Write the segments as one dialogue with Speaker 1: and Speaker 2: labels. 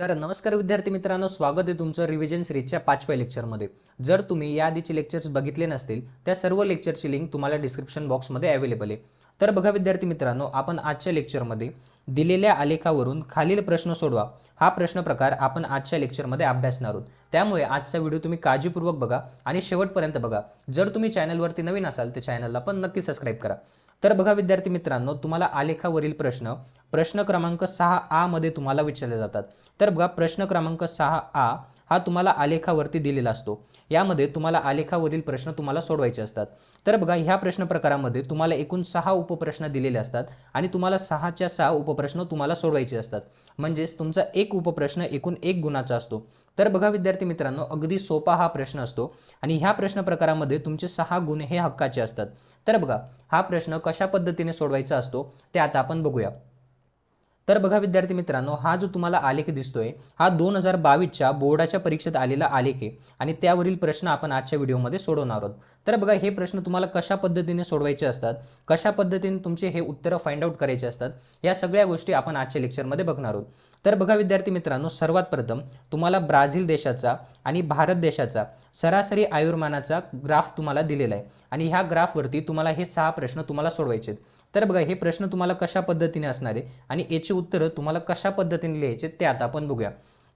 Speaker 1: तर नमस्कार विद्यार्थी मित्रांनो स्वागत आहे तुमचं रिव्हिजन सिरीजच्या पाचव्या लेक्चरमध्ये जर तुम्ही या आधीचे लेक्चर्स बघितले नसतील त्या सर्व लेक्चरची लिंक तुम्हाला डिस्क्रिप्शन बॉक्समध्ये अवेलेबल आहे. तर बघा विद्यार्थी मित्रांनो आपण आजच्या लेक्चरमध्ये दिलेल्या आलेखावरून खालील प्रश्न सोडवा. हा प्रश्न प्रकार आपण आजच्या लेक्चरमध्ये अभ्यासणार आहोत. त्यामुळे आजचा व्हिडिओ तुम्ही काळजीपूर्वक बघा आणि शेवटपर्यंत बघा. जर तुम्ही चॅनलवरती नवीन असाल तर चॅनलला पण नक्की सबस्क्राईब करा. तर बघा विद्यार्थी मित्रांनो तुम्हाला आलेखावरील प्रश्न प्रश्न क्रमांक सहा आ मध्ये तुम्हाला विचारले जातात. तर बघा प्रश्न क्रमांक सहा आ हा तुम्हाला आलेखावरती दिलेला असतो. यामध्ये तुम्हाला आलेखावरील प्रश्न तुम्हाला सोडवायचे असतात. तर बघा ह्या प्रश्न प्रकारामध्ये तुम्हाला एकूण सहा उपप्रश्न दिलेले असतात आणि तुम्हाला सहाच्या सहा उपप्रश्न तुम्हाला सोडवायचे असतात. म्हणजेच तुमचा एक उपप्रश्न एकूण एक गुणाचा असतो. तर बघा विद्यार्थी मित्रांनो अगदी सोपा हा प्रश्न असतो आणि ह्या प्रश्न प्रकारामध्ये तुमचे सहा गुण हे हक्काचे असतात. तर बघा हा प्रश्न कशा पद्धतीने सोडवायचा असतो ते आता आपण बघूया. तर बघा विद्यार्थी मित्रांनो हा जो तुम्हाला आलेख दिसतोय हा दोन हजार बावीसच्या बोर्डाच्या परीक्षेत आलेला आलेख आहे आणि त्यावरील प्रश्न आपण आजच्या व्हिडिओमध्ये सोडवणार आहोत. तर बघा हे प्रश्न तुम्हाला कशा पद्धतीने सोडवायचे असतात कशा पद्धतीने तुमचे हे उत्तरं फाइंड आउट करायचे असतात या सगळ्या गोष्टी आपण आजच्या लेक्चरमध्ये बघणार आहोत. तर बघा विद्यार्थी मित्रांनो सर्वात प्रथम तुम्हाला ब्राझील देशाचा आणि भारत देशाचा सरासरी आयुर्मानाचा ग्राफ तुम्हाला दिलेला आहे आणि ह्या ग्राफवरती तुम्हाला हे सहा प्रश्न तुम्हाला सोडवायचे आहेत. तर बघा हे प्रश्न तुम्हाला कशा पद्धतीने असणार आहे आणि याची उत्तरं तुम्हाला कशा पद्धतीने लिहायचे ते आता आपण बघूया.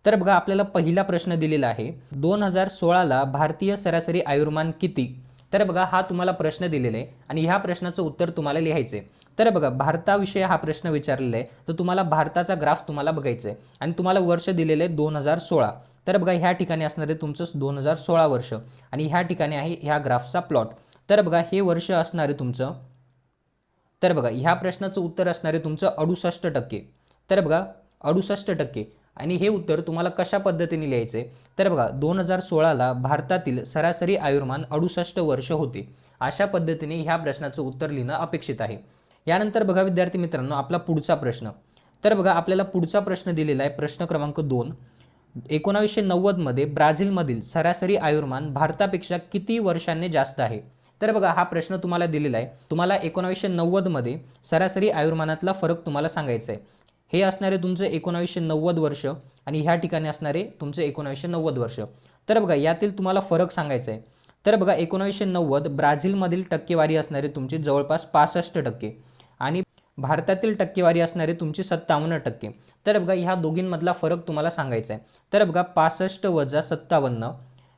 Speaker 1: तर बघा आपल्याला पहिला प्रश्न दिलेला आहे दोन हजार सोळाला भारतीय सरासरी आयुर्मान किती? तर बघा हा तुम्हाला प्रश्न दिलेला आहे आणि ह्या प्रश्नाचं उत्तर तुम्हाला लिहायचं आहे. तर बघा भारताविषयी हा प्रश्न विचारलेला आहे तर तुम्हाला भारताचा ग्राफ तुम्हाला बघायचा आहे आणि तुम्हाला वर्ष दिलेलं आहे दोन हजार सोळा. तर बघा ह्या ठिकाणी असणार आहे तुमचं दोन हजार सोळा वर्ष आणि ह्या ठिकाणी आहे ह्या ग्राफचा प्लॉट. तर बघा हे वर्ष असणार आहे तुमचं तर बघा ह्या प्रश्नाचं उत्तर असणार आहे तुमचं अडुसष्ट टक्के. तर बघा अडुसष्ट टक्के. आणि हे उत्तर तुम्हाला कशा पद्धतीने लिहायचं आहे तर बघा दोन हजार सोळाला भारतातील सरासरी आयुर्मान अडुसष्ट वर्ष होते. अशा पद्धतीने ह्या प्रश्नाचं उत्तर लिहिणं अपेक्षित आहे. यानंतर बघा विद्यार्थी मित्रांनो आपला पुढचा प्रश्न. तर बघा आपल्याला पुढचा प्रश्न दिलेला आहे प्रश्न क्रमांक दोन. एकोणावीसशे नव्वदमध्ये ब्राझीलमधील सरासरी आयुर्मान भारतापेक्षा किती वर्षांनी जास्त आहे? तर बघा हा प्रश्न तुम्हाला दिलेला आहे. तुम्हाला एकोणावीसशे नव्वदमध्ये सरासरी आयुर्मानातला फरक तुम्हाला सांगायचा आहे. हे असणारे तुमचं एकोणावीसशे नव्वद वर्ष आणि ह्या ठिकाणी असणारे तुमचे एकोणावीसशे नव्वद वर्ष. तर बघा यातील तुम्हाला फरक सांगायचा आहे. तर बघा एकोणावीसशे नव्वद ब्राझीलमधील टक्केवारी असणारे तुमची जवळपास पासष्ट टक्के आणि भारतातील टक्केवारी असणारे तुमची सत्तावन्न टक्के. तर बघा ह्या दोघींमधला फरक तुम्हाला सांगायचा आहे. तर बघा पासष्ट वजा सत्तावन्न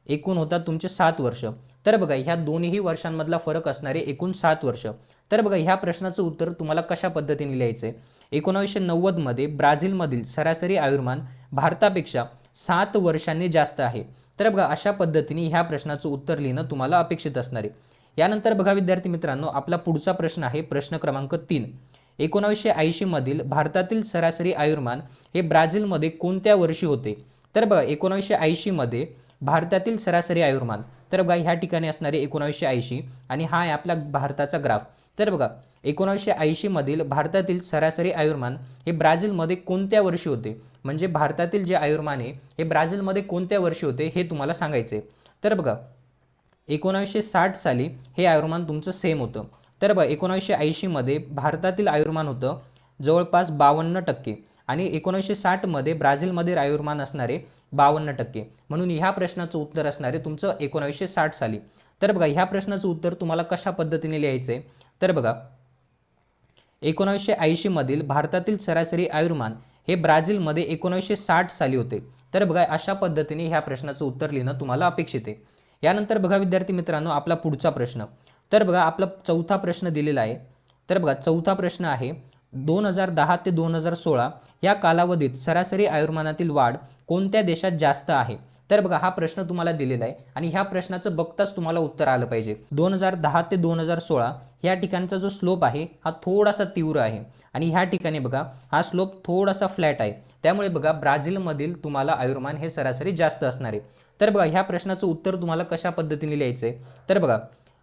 Speaker 1: एकूण होता तुमचे सात वर्ष. तर बघा ह्या दोन्ही वर्षांमधला फरक असणारे एकूण सात वर्ष. तर बघा ह्या प्रश्नाचं उत्तर तुम्हाला कशा पद्धतीने लिहायचं आहे एकोणावीसशे नव्वदमध्ये ब्राझीलमधील सरासरी आयुर्मान भारतापेक्षा सात वर्षांनी जास्त आहे. तर बघा अशा पद्धतीने ह्या प्रश्नाचं उत्तर लिहिणं तुम्हाला अपेक्षित असणार आहे. यानंतर बघा विद्यार्थी मित्रांनो आपला पुढचा प्रश्न आहे प्रश्न क्रमांक तीन. एकोणावीसशे ऐंशीमधील भारतातील सरासरी आयुर्मान हे ब्राझीलमध्ये कोणत्या वर्षी होते? तर बघा एकोणावीसशे ऐंशीमध्ये भारतातील सरासरी आयुर्मान. तर बघा ह्या ठिकाणी असणारे एकोणावीसशे ऐंशी आणि हा आहे आपला भारताचा ग्राफ. तर बघा एकोणावीसशे ऐंशीमधील भारतातील सरासरी आयुर्मान हे ब्राझीलमध्ये कोणत्या वर्षी होते? म्हणजे भारतातील जे आयुर्मान आहे हे ब्राझीलमध्ये कोणत्या वर्षी होते हे तुम्हाला सांगायचे तर बघा एकोणावीसशे साठ साली हे आयुर्मान तुमचं सेम होतं. तर बघा एकोणावीसशे ऐंशीमध्ये भारतातील आयुर्मान होतं जवळपास बावन्न टक्के आणि एकोणीसशे साठमध्ये ब्राझीलमध्ये आयुर्मान असणारे बावन्न टक्के. म्हणून ह्या प्रश्नाचं उत्तर असणारे तुमचं एकोणावीसशे साठ साली. तर बघा ह्या प्रश्नाचं उत्तर तुम्हाला कशा पद्धतीने लिहायचं आहे तर बघा एकोणावीसशे ऐंशीमधील भारतातील सरासरी आयुर्मान हे ब्राझीलमध्ये एकोणावीसशे साठ साली होते. तर बघा अशा पद्धतीने ह्या प्रश्नाचं उत्तर लिहिणं तुम्हाला अपेक्षित आहे. यानंतर बघा विद्यार्थी मित्रांनो आपला पुढचा प्रश्न. तर बघा आपला चौथा प्रश्न दिलेला आहे. तर बघा चौथा प्रश्न आहे दोन हजार दहा ते दोन हजार सोळा या कालावधीत सरासरी आयुर्मानातील वाढ कोणत्या देशात जास्त आहे? तर बघा हा प्रश्न तुम्हाला दिलेला आहे आणि ह्या प्रश्नाचं बघताच तुम्हाला उत्तर आलं पाहिजे. दोन हजार दहा ते दोन हजार सोळा ह्या ठिकाणचा जो स्लोप आहे हा थोडासा तीव्र आहे. आणि ह्या ठिकाणी बघा हा स्लोप थोडासा फ्लॅट आहे. त्यामुळे बघा ब्राझीलमधील तुम्हाला आयुर्मान हे सरासरी जास्त असणार आहे. तर बघा ह्या प्रश्नाचं उत्तर तुम्हाला कशा पद्धतीने लिहायचं आहे तर बघा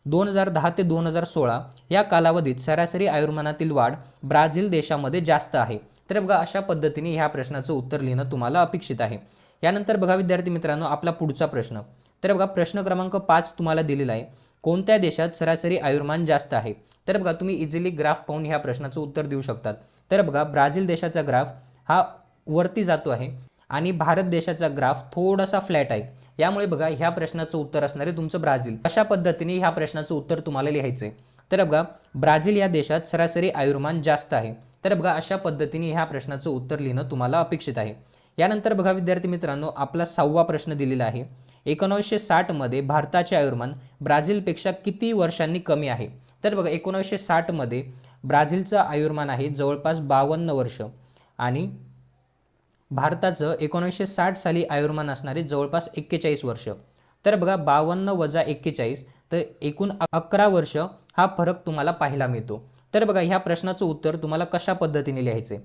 Speaker 1: दोन हजार दहा ते दोन हजार सोळा या कालावधीत सरासरी आयुर्मानातील वाढ ब्राझील देशामध्ये जास्त आहे. तर बघा अशा पद्धतीने ह्या प्रश्नाचं उत्तर लिहिणं तुम्हाला अपेक्षित आहे. यानंतर बघा विद्यार्थी मित्रांनो आपला पुढचा प्रश्न. तर बघा प्रश्न क्रमांक पाच तुम्हाला दिलेला आहे. कोणत्या देशात सरासरी आयुर्मान जास्त आहे? तर बघा तुम्ही इझिली ग्राफ पाहून ह्या प्रश्नाचं उत्तर देऊ शकतात. तर बघा ब्राझील देशाचा ग्राफ हा वरती जातो आहे आणि भारत देशाचा ग्राफ थोडासा फ्लॅट आहे. यामुळे बघा ह्या प्रश्नाचं उत्तर असणार आहे तुमचं ब्राझील. अशा पद्धतीने ह्या प्रश्नाचं उत्तर तुम्हाला लिहायचं आहे तर बघा ब्राझील या देशात सरासरी आयुर्मान जास्त आहे. तर बघा अशा पद्धतीने ह्या प्रश्नाचं उत्तर लिहिणं तुम्हाला अपेक्षित आहे. यानंतर बघा विद्यार्थी मित्रांनो आपला सहावा प्रश्न दिलेला आहे. एकोणीसशे साठमध्ये भारताचे आयुर्मान ब्राझीलपेक्षा किती वर्षांनी कमी आहे? तर बघा एकोणीसशे साठमध्ये ब्राझीलचं आयुर्मान आहे जवळपास बावन्न वर्ष. आणि भारताचं एकोणीसशे साठ साली आयुर्मान असणारे जवळपास एक्केचाळीस वर्ष. तर बघा बावन्न वजा एक्केचाळीस तर एकूण अकरा वर्ष हा फरक तुम्हाला पाहायला मिळतो. तर बघा ह्या प्रश्नाचं उत्तर तुम्हाला कशा पद्धतीने लिहायचे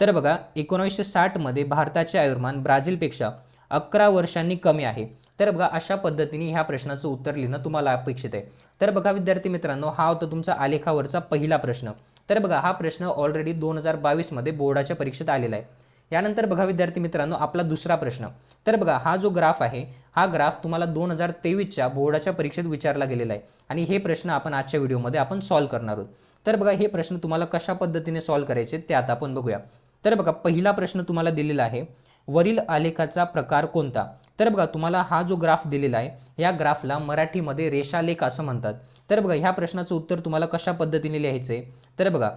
Speaker 1: तर बघा एकोणीसशे साठमध्ये भारताचे आयुर्मान ब्राझीलपेक्षा अकरा वर्षांनी कमी आहे. तर बघा अशा पद्धतीने ह्या प्रश्नाचं उत्तर लिहिणं तुम्हाला अपेक्षित आहे. तर बघा विद्यार्थी मित्रांनो हा होता तुमचा आलेखावरचा पहिला प्रश्न. तर बघा हा प्रश्न ऑलरेडी दोन हजार बावीसमध्ये बोर्डाच्या परीक्षेत आलेला आहे. यानंतर बघा विद्यार्थी मित्रांनो आपला दुसरा प्रश्न. तर बघा हा जो ग्राफ आहे हा ग्राफ तुम्हाला दोन हजार तेवीसच्या बोर्डाच्या परीक्षेत विचारला गेलेला आहे. आणि हे प्रश्न आपण आजच्या व्हिडिओमध्ये आपण सॉल्व्ह करणार आहोत. तर बघा हे प्रश्न तुम्हाला कशा पद्धतीने सॉल्व्ह करायचे ते आता आपण बघूया. तर बघा पहिला प्रश्न तुम्हाला दिलेला आहे वरील आलेखाचा प्रकार कोणता? तर बघा तुम्हाला हा जो ग्राफ दिलेला आहे या ग्राफला मराठीमध्ये रेषालेख असं म्हणतात. तर बघा ह्या प्रश्नाचं उत्तर तुम्हाला कशा पद्धतीने लिहायचं आहे तर बघा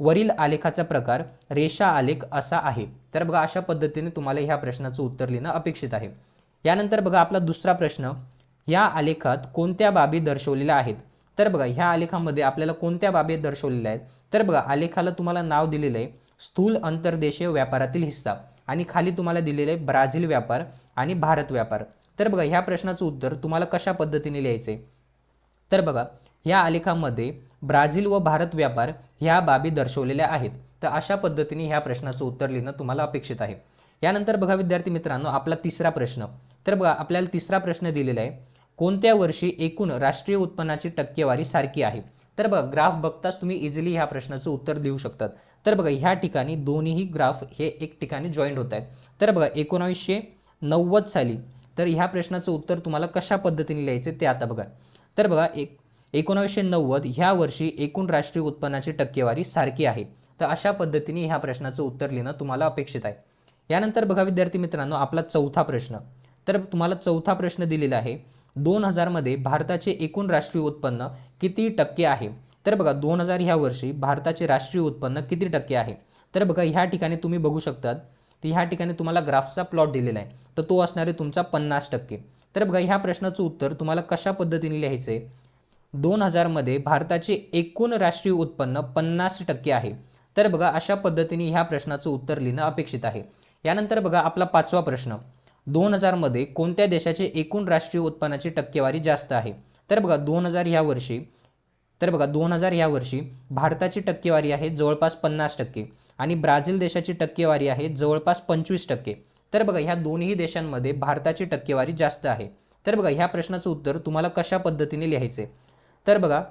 Speaker 1: वरील आलेखाचा प्रकार रेषा आलेख असा आहे. तर बघा अशा पद्धतीने तुम्हाला ह्या प्रश्नाचं उत्तर लिहिणं अपेक्षित आहे. यानंतर बघा आपला दुसरा प्रश्न या आलेखात कोणत्या बाबी दर्शवलेल्या आहेत? तर बघा ह्या आलेखामध्ये आपल्याला कोणत्या बाबी दर्शवलेल्या आहेत? तर बघा आलेखाला तुम्हाला नाव दिलेलं आहे स्थूल अंतर्देशीय व्यापारातील हिस्सा. आणि खाली तुम्हाला दिलेलं आहे ब्राझील व्यापार आणि भारत व्यापार. तर बघा ह्या प्रश्नाचं उत्तर तुम्हाला कशा पद्धतीने लिहायचं आहे तर बघा ह्या आलेखामध्ये ब्राझील व भारत व्यापार ह्या बाबी दर्शवलेल्या आहेत. तर अशा पद्धतीने ह्या प्रश्नाचं उत्तर लिहिणं तुम्हाला अपेक्षित आहे. यानंतर बघा विद्यार्थी मित्रांनो आपला तिसरा प्रश्न. तर बघा आपल्याला तिसरा प्रश्न दिलेला आहे. कोणत्या वर्षी एकूण राष्ट्रीय उत्पन्नाची टक्केवारी सारखी आहे? तर बघा ग्राफ बघताच तुम्ही इझिली ह्या प्रश्नाचं उत्तर देऊ शकतात. तर बघा ह्या ठिकाणी दोन्हीही ग्राफ हे एक ठिकाणी जॉईंट होत आहेत. तर बघा एकोणावीसशे नव्वद साली तर ह्या प्रश्नाचं उत्तर तुम्हाला कशा पद्धतीने लिहायचे ते आता बघा. तर बघा एक एकोणावीसशे नव्वद ह्या वर्षी एकूण राष्ट्रीय उत्पन्नाची टक्केवारी सारखी आहे. तर अशा पद्धतीने ह्या प्रश्नाचं उत्तर लिहिणं तुम्हाला अपेक्षित आहे. यानंतर बघा विद्यार्थी मित्रांनो आपला चौथा प्रश्न. तर तुम्हाला चौथा प्रश्न दिलेला आहे. दोन हजारमध्ये भारताचे एकूण राष्ट्रीय उत्पन्न किती टक्के आहे? तर बघा दोन हजार ह्या वर्षी भारताचे राष्ट्रीय उत्पन्न किती टक्के आहे? तर बघा ह्या ठिकाणी तुम्ही बघू शकतात तर ह्या ठिकाणी तुम्हाला ग्राफचा प्लॉट दिलेला आहे. तर तो असणार आहे तुमचा पन्नास टक्के. तर बघा ह्या प्रश्नाचं उत्तर तुम्हाला कशा पद्धतीने लिहायचं आहे दोन हजारमध्ये भारताचे एकूण राष्ट्रीय उत्पन्न पन्नास टक्के आहे. तर बघा अशा पद्धतीने ह्या प्रश्नाचं उत्तर लिहिणं अपेक्षित आहे. यानंतर बघा आपला पाचवा प्रश्न. दोन हजारमध्ये कोणत्या देशाचे एकूण राष्ट्रीय उत्पन्नाची टक्केवारी जास्त आहे? तर बघा दोन हजार ह्या वर्षी तर बघा दोन हजार ह्या वर्षी भारताची टक्केवारी आहे जवळपास पन्नास टक्के आणि ब्राझील देशाची टक्केवारी आहे जवळपास पंचवीस टक्के. तर बघा ह्या दोन्ही देशांमध्ये भारताची टक्केवारी जास्त आहे. तर बघा ह्या प्रश्नाचं उत्तर तुम्हाला कशा पद्धतीने लिहायचे तर बघा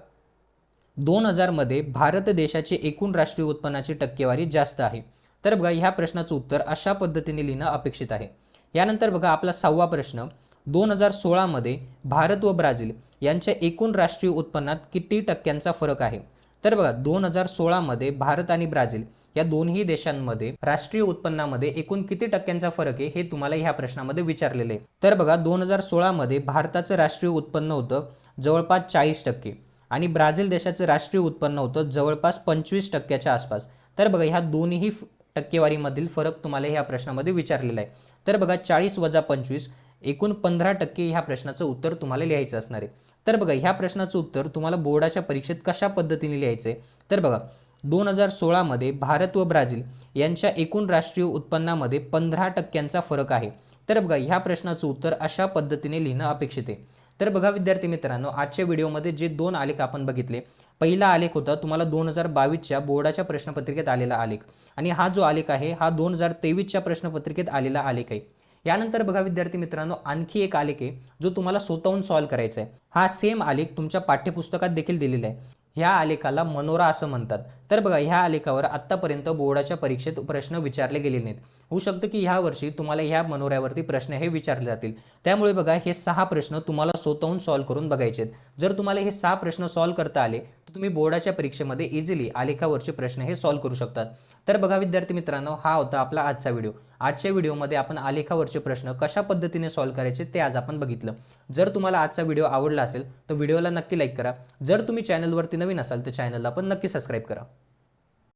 Speaker 1: दोन हजारमध्ये भारत देशाचे एकूण राष्ट्रीय उत्पन्नाची टक्केवारी जास्त आहे. तर बघा ह्या प्रश्नाचं उत्तर अशा पद्धतीने लिहिणं अपेक्षित आहे. यानंतर बघा आपला सहावा प्रश्न दोन हजार सोळामध्ये भारत व ब्राझील यांच्या एकूण राष्ट्रीय उत्पन्नात किती टक्क्यांचा फरक आहे? तर बघा दोन हजार सोळामध्ये भारत आणि ब्राझील या दोन्ही देशांमध्ये राष्ट्रीय उत्पन्नामध्ये एकूण किती टक्क्यांचा फरक आहे हे तुम्हाला ह्या प्रश्नामध्ये विचारलेले आहे. तर बघा दोन हजार सोळामध्ये भारताचं राष्ट्रीय उत्पन्न होतं जवळपास चाळीस टक्के. आणि ब्राझील देशाचं राष्ट्रीय उत्पन्न होतं जवळपास पंचवीस टक्क्याच्या आसपास. तर बघा ह्या दोन्हीही टक्केवारीमधील फरक तुम्हाला ह्या प्रश्नामध्ये विचारलेला आहे. तर बघा चाळीस वजा पंचवीस एकूण पंधरा टक्के ह्या प्रश्नाचं उत्तर तुम्हाला लिहायचं असणार आहे. तर बघा ह्या प्रश्नाचं उत्तर तुम्हाला बोर्डाच्या परीक्षेत कशा पद्धतीने लिहायचं आहे तर बघा दोन हजार सोळामध्ये भारत व ब्राझील यांच्या एकूण राष्ट्रीय उत्पन्नामध्ये पंधरा टक्क्यांचा फरक आहे. तर बघा ह्या प्रश्नाचं उत्तर अशा पद्धतीने लिहिणं अपेक्षित आहे. तर बघा विद्यार्थी मित्रांनो आजच्या व्हिडिओमध्ये जे दोन आलेख आपण बघितले पहिला आलेख होता तुम्हाला दोन हजार बावीसच्या बोर्डाच्या प्रश्नपत्रिकेत आलेला आलेख. आणि हा जो आलेख आहे हा दोन हजार तेवीसच्या प्रश्नपत्रिकेत आलेला आलेख आहे. यानंतर बघा विद्यार्थी मित्रांनो आणखी एक आलेख आहे जो तुम्हाला स्वतःहून सॉल्व्ह करायचा आहे. हा सेम आलेख तुमच्या पाठ्यपुस्तकात देखील दिलेला आहे. ह्या आलेखाला मनोरा असं म्हणतात. तर बघा ह्या आलेखावर आत्तापर्यंत बोर्डाच्या परीक्षेत प्रश्न विचारले गेले नाहीत. होऊ शकतं की ह्या वर्षी तुम्हाला ह्या मनोऱ्यावरती प्रश्न हे विचारले जातील. त्यामुळे बघा हे सहा प्रश्न तुम्हाला स्वतःहून सॉल्व्ह करून बघायचे आहेत जर तुम्हाला हे सहा प्रश्न सॉल्व्ह करता आले तर तुम्ही बोर्डाच्या परीक्षेमध्ये इझिली आलेखावरचे प्रश्न हे सॉल्व्ह करू शकतात. तर बघा विद्यार्थी मित्रांनो हा होता आपला आजचा व्हिडिओ आजच्या व्हिडिओमध्ये आपण आलेखावरचे प्रश्न कशा पद्धतीने सॉल्व्ह करायचे ते आज आपण बघितलं. जर तुम्हाला आजचा व्हिडिओ आवडला असेल तर व्हिडिओला नक्की लाईक करा. जर तुम्ही चॅनलवरती नवीन असाल तर चॅनलला पण नक्की सबस्क्राईब करा.